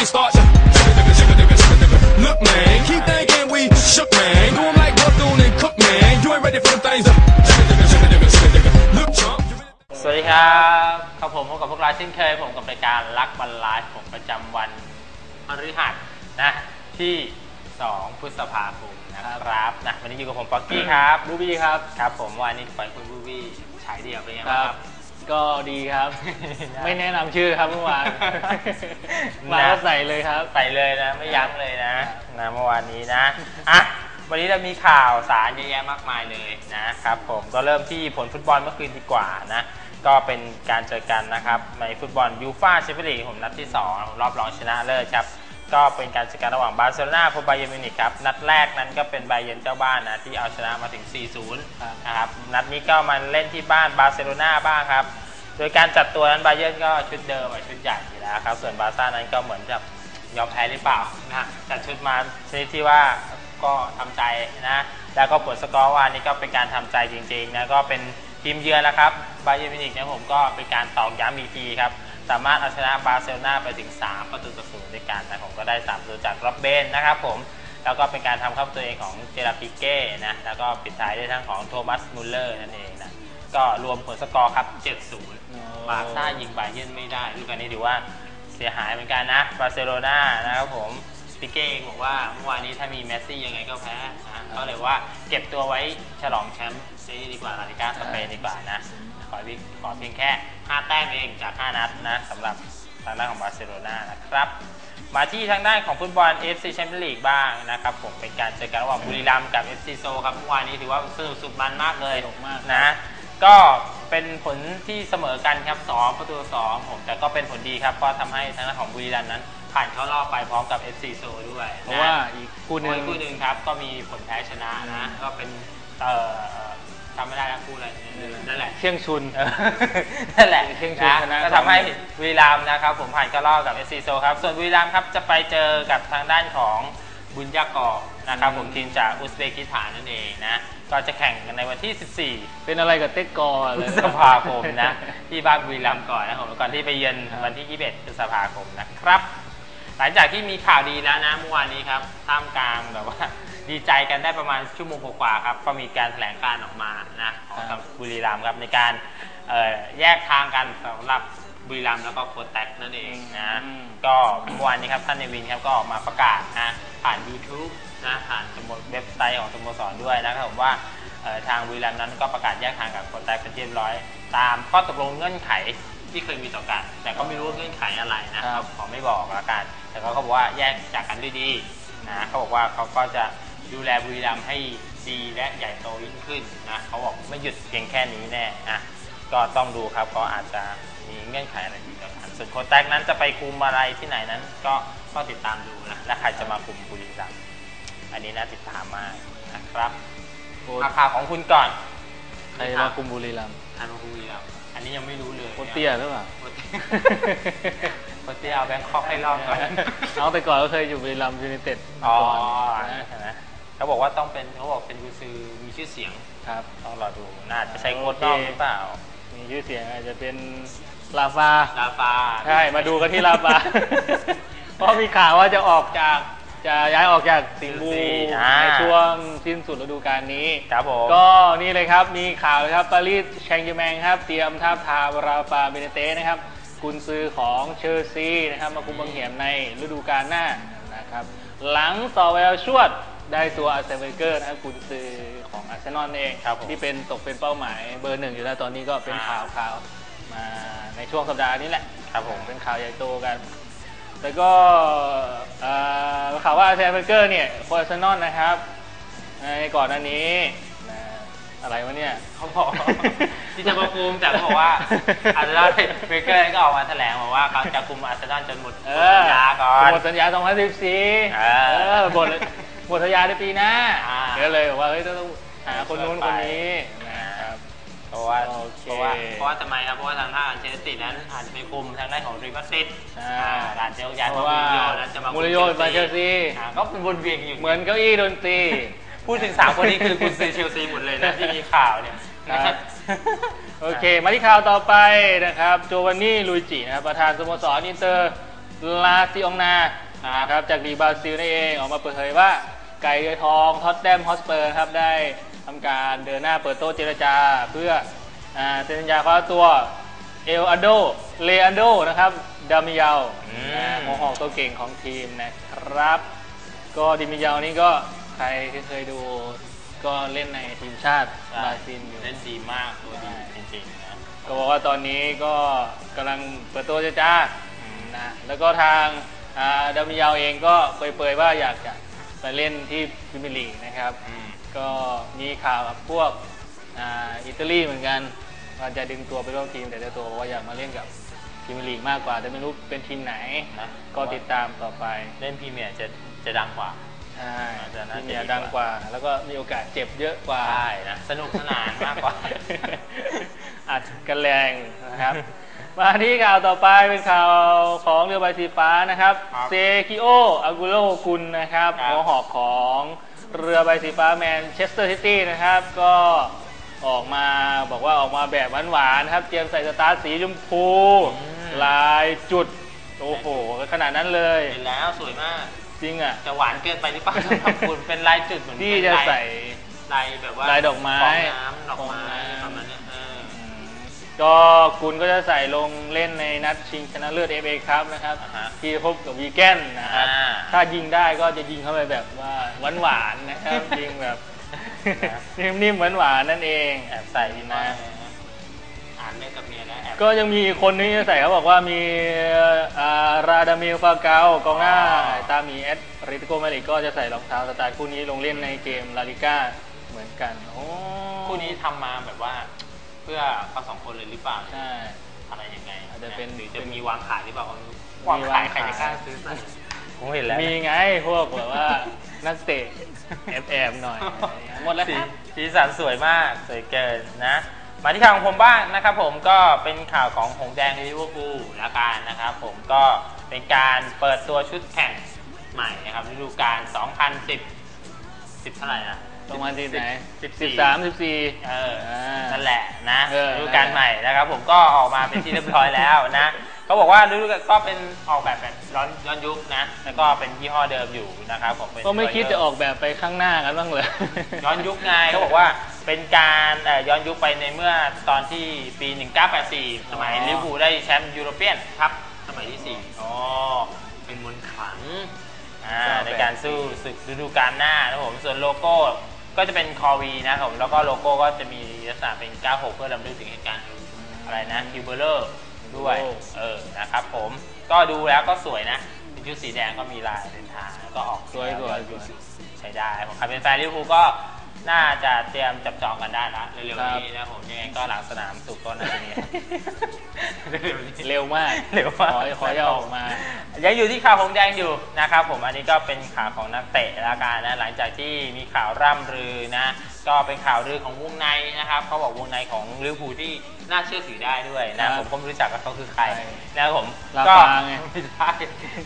things start to Look, man, keep thinking we shook, man. Do 'em like Bethune and Cook, man. You ain't ready for them things to Look, chump. you really- สวัสดีครับครับผมพบกับพวกเราเช่นเคยผมกับรายการรักบันไลฟ์ผมประจำวันพฤหัสนะที่ 2 พฤษภาคมนะครับนะวันนี้อยู่กับผมป๊อกกี้ครับ บูบี้ครับ ครับผมวันนี้ปล่อยคุณบูบี้ฉายเดี่ยวเป็นไงคบ้างรับครับ ก็ดีครับ ไม่แนะนำชื่อครับเมื่อวานมานะก็ใส่เลยครับ ใส่เลยนะ ไม่ยั้งเลยนะนะเมื่อวานนี้นะอะวันนี้เรามีข่าวสารเยอะแยะมากมายเลยนะครับผมก็เริ่มที่ผลฟุตบอลเมื่อคืนดีกว่านะ ก็เป็นการเจอกันนะครับ ในฟุตบอลยูฟ่าแชมเปี้ยนลีกผมนัดที่2รอบรองชนะเลิศครับ ก็เป็นการเจอกันระหว่างบาร์เซโลนาพบไบเยนมิวนิกครับ นัดแรกนั้นก็เป็นไบเยนเจ้าบ้านนะที่เอาชนะมาถึง 4-0 นะครับ นัดนี้ก็มาเล่นที่บ้านบาร์เซโลนาบ้างครับ โดยการจัดตัวนั้นไบเยนก็ชุดเดิมชุดใหญ่อยู่แล้วครับ ส่วนบาร์ซ่านั้นก็เหมือนจะยอมแพ้หรือเปล่านะจัดชุดมาชนิดที่ว่าก็ทำใจนะ แล้วก็ผลสกอร์วานนี้ก็เป็นการทำใจจริงๆนะ ก็เป็นทีมเยือนแล้วครับไบเยนมิวนิกนี่ยผมก็เป็นการตอกย้ำอีกทีครับ สามารถเอาชนะบาร์เซโลนาไปถึง 3 ประตูต่อศูนย์ด้วยกันนะผมก็ได้3ประตูจากร็อบเบนนะครับผมแล้วก็เป็นการทำเข้าตัวเองของเจราปิเก้นะแล้วก็ปิดท้ายด้วยทั้งของโทมัสมุลเลอร์นั่นเองนะก็รวมผลสกอร์ครับ 7-0 บาร์ซ่ายิงไบเยร์นไม่ได้ดูกันนี้ถือว่าเสียหายเหมือนกันนะบาร์เซโลนานะครับผมปิเก้บอกว่าเมื่อวานนี้ถ้ามีเมสซี่ยังไงก็แพ้ ก็เลยว่าเก็บตัวไว้ฉลองแชมป์ซีรีส์ดีกว่าลาลิก้าสเปนดีกว่านะ ขอวิขอเพียงแค่ 5 แต้มเองจาก 5 นัดนะสำหรับทางด้านของบาร์เซโลนานะครับ มาที่ทางด้านของฟุตบอล FC Champions League บ้างนะครับผมเป็นการเจอกันระหว่างบุรีรัมย์กับ FC โซครับเมื่อวานนี้ถือว่าสนุกสุดมันมากเลยสนุกมากนะ ก็ เป็นผลที่เสมอกันครับ2ประตูต่อ2ผมแต่ก็เป็นผลดีครับเพราะทำให้ทางด้านของบุรีรัมย์นั้น ผ่านเข้ารอบไปพร้อมกับ FC โซด้วยเพนราะว่าอีกคู่หนึ่งคู่หนึ่งครับก็มีผลแพ้ชนะนะก็เป็นเอ่อจำไม่ได้แล้วคู่อะไรนั่นแหละเที่ยงชุนเออนั่นแหละเที่ยงคืนชนะก็ทำให้บุรีรัมย์นะครับผมผ่านเข้ารอบกับเอสซีโซครับ ส่วนบุรีรัมย์ครับจะไปเจอกับทางด้านของบุญยากอกนะครับผมทีมจากอุซเบกิสถานนั่นเองนะ ก็จะแข่งกันในวันที่ 14 เป็นอะไรกับเต็กกอพเลฤยษภาคมนะ ที่บ้านบุรีรัมย์ก่อนนะครับผมก่อนที่ไปเยือนวันที่ 21 พฤษภาคมนะครับ หลังจากที่มีข่าวดีแล้วนะเมื่อวานนี้ครับท่ามกลางแบบว่าดีใจกันได้ประมาณชั่วโมงกว่าๆครับ ก็มีการแถลงการออกมานะของทางบุรีรัมย์ครับในการเอ่อแยกทางกันสำหรับบุรีรัมย์แล้วก็โคแตกนั่นเองนะอืมก็เมื่อวานนี้ครับท่านเนวินครับก็ออกมาประกาศนะผ่าน YouTube นะผ่านสโมเว็บไซต์ของสโมสรด้วยนะครับผมว่าเอ่อทางบุรีรัมย์นั้นก็ประกาศแยกทางกับโคแตกเป็นที่เรียบร้อย ตามข้อตกลงเงื่อนไขที่เคยมีต่อกัน แต่ก็ไม่รู้ว่าเงื่อนไขอะไรนะคครัรับบขอไม่บอกละกัน แต่เขาก็บอกว่าแยกจากกันด้วยดีนะเขาบอกว่าเขาก็จะดูแลบุรีรัมย์ให้ดีและใหญ่โตยิ่งขึ้นนะเขาบอกไม่หยุดเพียงแค่นี้แน่นะก็ต้องดูครับก็อาจจะมีเงื่อนไขอะไรอีกต่อกันส่วนโค้ชแท็กนั้นจะไปคุมอะไรที่ไหนนั้น ก็ต้องติดตามดูนะและใครจะมาคุมบุรีรัมย์ อันนี้น่าติดตามมากนะครับโค้ชราคาของคุณก่อนใครมาคุมบุรีรัมย์ใครมาคุมบุรีรัมย์อันนี้ยังไม่รู้เลยโค้ชเตี้ยหรือเปล่าโค้ชเตี้ยโค้ชเตี้ยเอาแบงคอกให้รอบก่อนเอาแต่ก่อนก็เคยอยู่บุรีรัมย์ยูไนเต็ดอ๋อก่อนนะใช่ไหมเขาบอกว่าต้องเป็นเขาบอกเป็นกุญซือมีชื่อเสียงครับต้องรอดูน่าจะใช้โค้ดนอกหรือเปล่า มีชื่อเสียงอาจจะเป็นลาฟาลาฟาใช่มาดูกันที่ลาบาเพราะมีข่าวว่าจะออกจาก จะย้ายออกจากสิงห์บูอ่า ในช่วงสิ้นสุดฤดูกาลนี้ ครับผม ก็นี่เลยครับ มีข่าวเลยครับปารีสแชงเจอร์แมงครับ เตรียมท้าบทามราฟาเบเนเต้นะครับ กุนซือของเชอร์ซีนะครับ มาคุมบังเหียมในฤดูกาลหน้านะครับ หลังต่อแววชวดได้ตัวอาร์เซนเวเกอร์นะครับกุนซือของอาร์เซนอลเองครับผมที่เป็นตกเป็นเป้าหมายเบอร์หนึ่งอยู่แล้วตอนนี้ก็เป็นอ่า ข่าวข่าวมาในช่วงสัปดาห์นี้แหละ ครับผม เป็นข่าวใหญ่โตกัน แล้วก็เอ่อข่าวว่าอาร์เซนเวเกอร์เนี่ยโค้ชอาร์เซนอลนะครับ ในก่อนหน้านี้นะอะไรวะเนี่ยเขาบอกที่จะมาคุมแต่เขาบอกว่าอาร์เซนอลเบเกอร์ก็ออกมาแถลงบอกว่าเขาจะคุมอาร์เซนอลจนหมดเอสัญญาก่อนหมดสัญญา 2014เออเออหมดหมดสัญญาในปีหน้าอ่าก็เลยบอกว่าเฮ้ยต้องหาคนนู้นคนนี้นะครับเพ ราะว่าโอเค เพราะว่าเพราะว่าทำไมครับเพราะว่าทางด้านเชลซีนั้นอาจจะไปคุมทางด้านของรีบัสติดใช่การเจลย้ายเพของราะว่ามูรินโญ่นั้นจะมาคุมูรินโญ่มาเชลซีอ่าก็เป็นวนเวียนอยู่ เหมือนเก้าอี้ดนตรี พูดถึงสามคนนี้คือคุณซื้อเชลซีหมดเลยนะที่มีข่าวเนี่ยครับ โอเค มาที่ข่าวต่อไปนะครับ โจวานนี่ลุยจินะครับประธานสโมสรอินเตอร์ลาซิองนานะครับจากลีกบราซิลนั่นเองออกมาเปิดเผยว่าไก่เรือทองท็อตแดมฮอสเปอร์ครับได้ ทำการเดินหน้าเปิดโต๊ะเจรจา เพื่ออ่าเซ็นสัญญาคว้าตัวเอลอันโดเลอันโดนะครับดามิยาอืมนะหัวหอกตัวเก่งของทีมนะครับ ก็ดิมิยานี่ก็ใครที่เคยดูก็เล่นในทีมชาติบราซิลอยู่เล่นดีมากตัวดีจริงๆนะก็บอกว่าตอนนี้ก็กำลังเปิดตัวเจรจานะแล้วก็ทางอ่าดามิยาวเองก็เปรยๆว่าอยากจะไปเล่นที่พรีเมียร์ลีกนะครับอืม ก็มีข่าวกับพวกอ่าอิตาลีเหมือนกันว่าจะดึงตัวไปร่วมทีมแต่เจ้าตัวบอกว่าอยากมาเล่นกับพรีเมียร์ลีกมากกว่า แต่ไม่รู้เป็นทีมไหน นะ ก็ติดตามต่อไปเล่นพรีเมียร์จะจะดังกว่า ใช่น่าจะน่าทีจะมเมียดีกว่าดังกว่า แล้วก็มีโอกาสเจ็บเยอะกว่า ใช่นะ สนุกสนานมากกว่าอาจกันแรงนะครับ มาที่ข่าวต่อไปเป็นข่าวของเรือใบสีฟ้านะครับ ครับเซคิโออากุโลกุลนะครับครับ หัวหอกของ เรือใบสีฟ้าแมนเชสเตอร์ซิตี้นะครับ ก็ออกมาบอกว่าออกมาแบบหวานๆนะครับ เตรียมใส่สตาร์ทสีชมพู ลายจุด โอ้โห ขนาดนั้นเลย เห็นแล้วสวยมาก จริงอะจะหวานเกินไปหรือเปล่าสำหรับคุณเป็นลายจุดเหมือนที่เป็นจะลายใส่ลายแบบว่าลายดอกไม้ฟองน้ำดอกไม้ ก็คุณก็จะใส่ลงเล่นในนัดชิงชนะเลิศ FA ครับนะครับ อ่าฮะที่พบกับวีแกนนะครับ อ่า ถ้ายิงได้ก็จะยิงเข้าไปแบบว่าหวานๆนะครับ ยิงแบบ นิ่มๆหวานๆนั่นเอง แอบใส่ดีนะนะอ่านเล่นกับเมียนะแอบก็ยังมีอีกคนนึงที่จะใส่เขาบอกว่ามีอ่าราดามิลฟาเกากองหน้าอ๋อตามีเอสริติโกมาริกก็จะใส่รองเท้าสไตล์คู่นี้ลงเล่นในเกมลาลิก้าเหมือนกันโอ้คู่นี้ทำมาแบบว่า เพื่อเขาสองคนเลยหรือเปล่าใช่ อะไรยังไงอาจจะเป็น หรือจะมีวางขายหรือเปล่าก็ไม่รู้มีวางขายวางใครขายจะกล้าซื้อใส่ผมเห็นแล้ว มีไงพวกแบบว่านักเตะแอบแอบๆหน่อยอะไรอย่างเงี้ยหมดแล้วสีครับสีสันสวยมากสวยเกินนะมาที่ข่าวของผมบ้างนะครับผมก็เป็นข่าวของหงส์แดงลิเวอร์พูลละกันนะครับผมก็เป็นการเปิดตัวชุดแข่งใหม่นะครับฤดูกาล2010 10เท่าไหร่นะ ตรงวันที่ไหนสิบสิสี่บสามสิบสี่เอออ่านั่นแหละนะเออฤดูกาลใหม่นะครับ ผมก็ออกมาเป็นที่เรียบร้อยแล้วนะเขาบอกว่าฤดูกาลก็เป็นออกแบบแบบย้อนย้อนยุคนะแล้วก็เป็นยี่ห้อเดิมอยู่นะครับผมเป็นก็ไม่คิดจะออกแบบไปข้างหน้ากันบ้างเลยย้อนยุคไงเขาบอกว่าเป็นการเอ่อย้อนยุคไปในเมื่อตอนที่ปี 1984 สมัยอ๋อลิเวอร์พูลได้แชมป์ยูโรเปียนครับสมัยที่4อ๋อเป็นมนต์ขลังอ่าในการสู้ศึกฤดูกาลหน้านะครับผมส่วนโลโก้ ก็จะเป็นคอวีนะครับผมแล้วก็โลโก้ก็จะมีลักษณะเป็น 96 เพื่อรำลึกถึงเหตุการณ์อะไรนะคิวเบอร์เลอร์ด้วยโอ้เออ นะครับผม ก็ดูแล้วก็สวยนะ เป็นชุดสีแดงก็มีลายเป็นทางแล้วก็ออกสวยสวยแนสวยใช้ได้ผมใครเป็นแฟนลิเวอร์พูลก็ น่าจะเตรียมจับจองกันได้ละเร็วครับๆนี้นะผมยังไงก็หลังสนามสุกก็น่าจะมีเร็วๆนี้เร็วมากเร็วมากขอขอจะออกมายังอยู่ที่ข่าวหงแดงอยู่นะครับผมอันนี้ก็เป็นข่าวของนักเตะละกันนะหลังจากที่มีข่าวร่ำลือนะก็เป็นข่าวลือของวงในนะครับเขาบอกวงในของลิเวอร์พูลที่น่าเชื่อถือได้ด้วยครันะบผมก็ไม่รู้จักว่าเขาคือใครใช่นะครับผมลาก็ปางไงไม่ใช่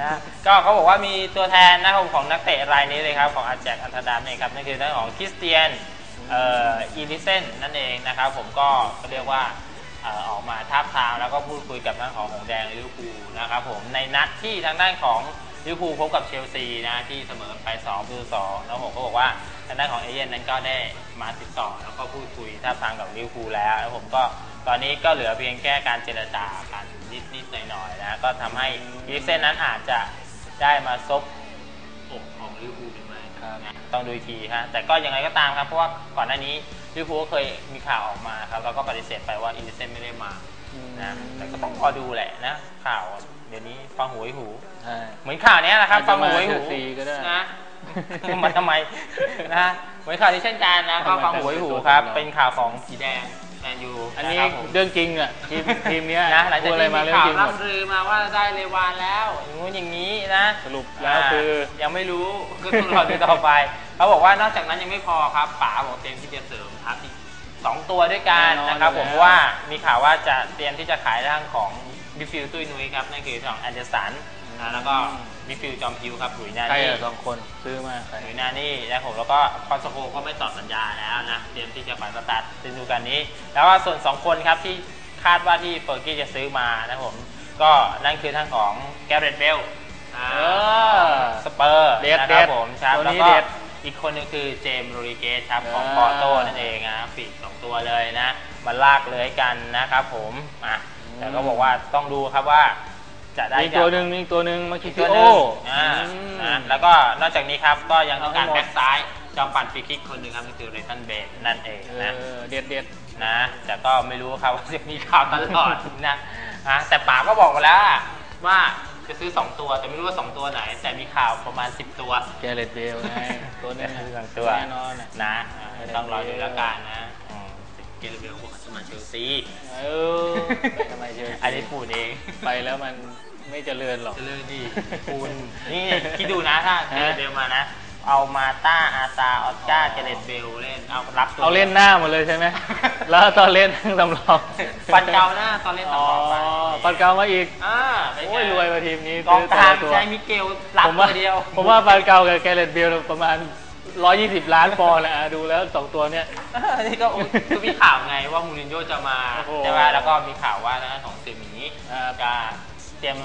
นะก็เขาบอกว่ามีตัวแทนนะครับของนักเตะรายนี้เลยครับของอาแจกอันธดามเนี่ยครับนั่นคือทางของคริสเตียนเอ่ออีลิเซนนั่นเองนะครับผมก็ก็เรียกว่าเอ่อออกมาทับทามแล้วก็พูดคุยกับทางของหงแดงลิเวอร์พูลนะครับผมในนัดที่ทางด้านของลิเวอร์พูลพบกับเชลซีนะที่เสมอไป2ประตูต่อแล้วผมก็บอกว่า ทางด้านของเอเย่นนั้นก็ได้มาติดต่อแล้วก็พูดคุยทับทามกับลิเวอร์พูลแล้วแล้วผมก็ตอนนี้ก็เหลือเพียงแค่การเจรจากันนิดๆหน่อยๆนะก็ทำให้อีลิกเซนนั้นอาจจะได้มาซบอกของลิเวอร์พูลเป็นไหมครับนะต้องดูอีกทีฮะแต่ก็ยังไงก็ตามครับเพราะว่าก่อนหน้านี้ลิเวอร์พูลก็เคยมีข่าวออกมาครับแล้วก็ปฏิเสธไปว่าอีลิกเซนไม่ได้มานะแต่ก็ต้องรอดูแหละนะข่าวเดี๋ยวนี้ฟังหูไว้หูใช่เหมือนข่าวเนี้ยนะครับอาจจะฟังหูไว้หูมาเชลซีก็ได้นะ มาทำไมนะเหมือนข่าวนี้เช่นกันนะก็ฟังหูไว้หูครับ เป็นข่าวของสีแดงแมนยูอันนี้ะครับผมเรื่องจริงอะทีมทีมเนี้ยนะหลังพูจากดอะไรที่มามีเรื่องข่าวจริงหมดร่ำลือมาว่าได้เลวานแล้วอย่างนู้นอย่างนี้นะ สรุปแล้วคือยังไม่รู้ก็ต้องรอดูต่อไปเขาบอกว่านอกจากนั้นยังไม่พอครับป๋าบอกเตรียมที่จะเสริมทัพอีกสองตัวด้วยกันแน่นอนนะครับผมอยู่แล้วเพราะว่ามีข่าวว่าจะเตรียมที่จะขายร่างของบิฟิลตุ้ยนุ้ยครับนั่นคือของแอนเดอร์สัน นะแล้วก็บิฟิลจอมพิวครับหลุยนาใครนี่อะสองคนซื้อมาใครหลุยนานี่นะครับผมแล้วก็คอนโซโคก็ไม่ต่อสัญญาแล้วนะเตรียมที่จะขายสตาร์ทฤดูกาลนี้ แล้วก็ส่วนสองคนครับที่คาดว่าที่เฟอร์กี้จะซื้อมานะครับผมก็นั่นคือทางของแกเรตเบลเออสเปอร์เด็ดนะครับเด็ดผมครับตัวแล้วนี้ก็เด็ดอีกคนหนึงคือเจมส์โรริเกสครับของอ่าปอร์โตนั่นเองนะปีกสองตัวเลยนะมาลากเลยกันนะครับผมอะแต่ก็บอกว่าต้องดูครับว่า จะได้มีอีกตัวหนึ่งมีอีกตัวหนึ่งมาคิอีกซิตัวโอหนึ่งอ่าอืมนะแล้วก็นอกจากนี้ครับก็ยังต้องการเอาให้หมด แบ็กซ้ายจอมปั่นฟรีคิกคนหนึ่งครับนั่นคือเรตันเบดนั่นเองเอนะอเด็ดเด็ด นะแต่ก็ไม่รู้ครับว่าจะมีข่าวตลอดนะอะแต่ป๋าก็บอกมาแล้วอะว่าจะซื้อ 2 ตัวแต่ไม่รู้ว่า 2 ตัวไหน แต่มีข่าวประมาณ 10 ตัว แกเรตเบลไง ตัวหนึงซื้อสองตัว แน่นอนอะ นะอะต้องรอดูแล้วกันนะ อืมเกลเบลบอกว่าจะมาเชลซีเออไปทำไมเชลซีอันนี้ปูนเองไปแล้วมันไม่เจริญหรอกจะเลิกดีปูนนี่คิดดูนะถ้าเกฮะลเบลมานะ เอามาต้าอาซาออสการ์เกเรตเบลเล่นเอารับตัวเอาเล่นหน้าหมดเลยใช่ไหมแล้วตอนเล่นสำรองฟันเกาหน้าตอนเล่นอ๋สำอรองไปปันเกามาอีกอ่าเป็นไงโอ้ยรวยมาทีมนี้กองกลางซื้อแต่ละตัวใช้มิเกลรับผมตัว่าวเดียว ผมว่าปันเกากับแกเรตเบลประมาณ 120ล้านปอนด์แหละอะดูแล้วสองตัวเนี้ยอันนี้ก็โอ้ยคือมีข่าวไงว่ามูรินโญ่จะมาโอ้โห ใช่ไหมแล้วก็มีข่าวว่าทางด้านของเซยหมีครับจะเตรียม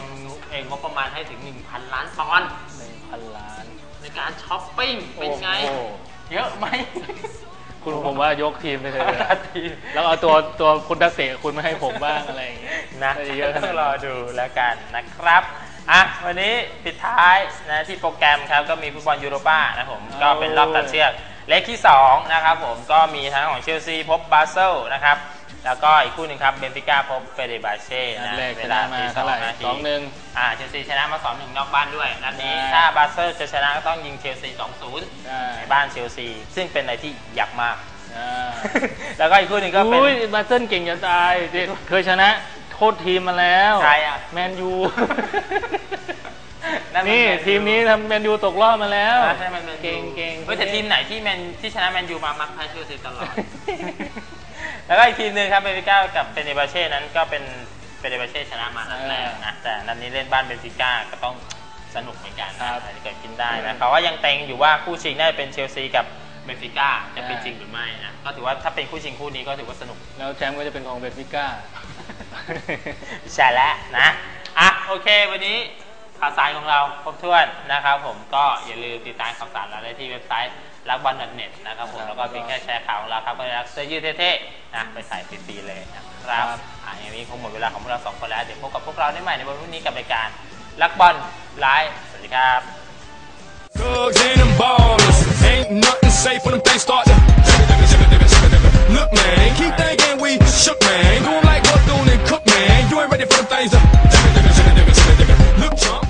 เองงบประมาณให้ถึง 1,000 ล้านปอนด์หนึ่งพันล้านในการช้อปปิ้งเป็นไง โอ้โหเยอะไหม คุณผมว่ายกทีมไปเลยเอาทีม แล้วเอาตัวตัวคุณทักเสะคุณมาให้ผมบ้างอะไรอย่างเงี้ยนะาจเยอะขต้นาอดงรอนั้น ดูแล้วกันนะครับ อะวันนี้ปิดท้ายนะที่โปรแกรมครับก็มีฟุตบอลยูโรป้านะผมก็เป็นรอบตัดเชือกเลขที่2นะครับผมก็มีทั้งของเชลซีพบบาเซลนะครับแล้วก็อีกคู่หนึ่งครับเบนฟิก้าพบเฟเดบาเช่นัดนะแรกเวชลานะมาตีสอเท่างไหร่นาทีสองหนึ่งอ่าเชลซีชนะมา2 1นอกบ้านด้วยนัดนี้ใช่ถ้าบาเซลจะชนะก็ต้องยิงเชลซี2-0ใช่ในบ้านเชลซี ซึ่งเป็นอะไรที่อยากมากอ่าแล้วก็อีกคู่หนึ่งก็เป็นอุ้ยบาเซิลเก่งจะตายเคยชนะ โทษทีมมาแล้วใครอะแมนยู นั่นมันนี่แมนยูทีมนี้ทำแมนยูตกรอบมาแล้ว อ่าใช่มันแมนยูเก่งเก่งเฮ้ยแต่ทีมไหนที่แมนที่ชนะแมนยูมามักแพ้เชลซีตลอด แล้วก็อีกทีมหนึ่งครับเบนฟิก้ากับเฟเนบาเช่นั้นก็เป็นเฟเนบาเช่ชนะมานัดแรกนะแต่นัดนี้เล่นบ้านเบนฟิก้าก็ต้องสนุกเหมือนกันนะอาจจะเกิดขึ้นได้นะเขาว่ายังเต็งอยู่ว่าคู่ชิงน่าจะเป็นเชลซีกับเบนฟิก้าจะเป็นจริงหรือไม่นะก็ถือว่าถ้าเป็นคู่ชิงคู่นี้ก็ถือว่าสนุก แล้วแชมป์ก็จะเป็นของเบนฟิก้า ใช่แล้วนะอะโอเค วันนี้ข่าวสารของเราครบถ้วนนะครับผมก็อย่าลืมติดตามข่าวสารเราได้ที่เว็บไซต์รักบอลเน็ตนะครับผมครับแล้วก็เพียงแค่แชร์ข่าวของเราครับก็ได้รับเสื้อยืดเท่ๆนะไปใส่ฟรีๆเลยนะครับครับอะอย่างนี้คงหมดเวลาของพวกเราสองคนแล้วเดี๋ยวพบกับพวกเราได้ใหม่ในวันพรุ่งนี้กับรายการรักบอลไลฟ์สวัสดีครับ Thugs and them ballers. Ain't nothing safe when them things start to. look, man. Keep thinking we shook, man. Going like Bethune and Cook, man. You ain't ready for the things. Look, Trump.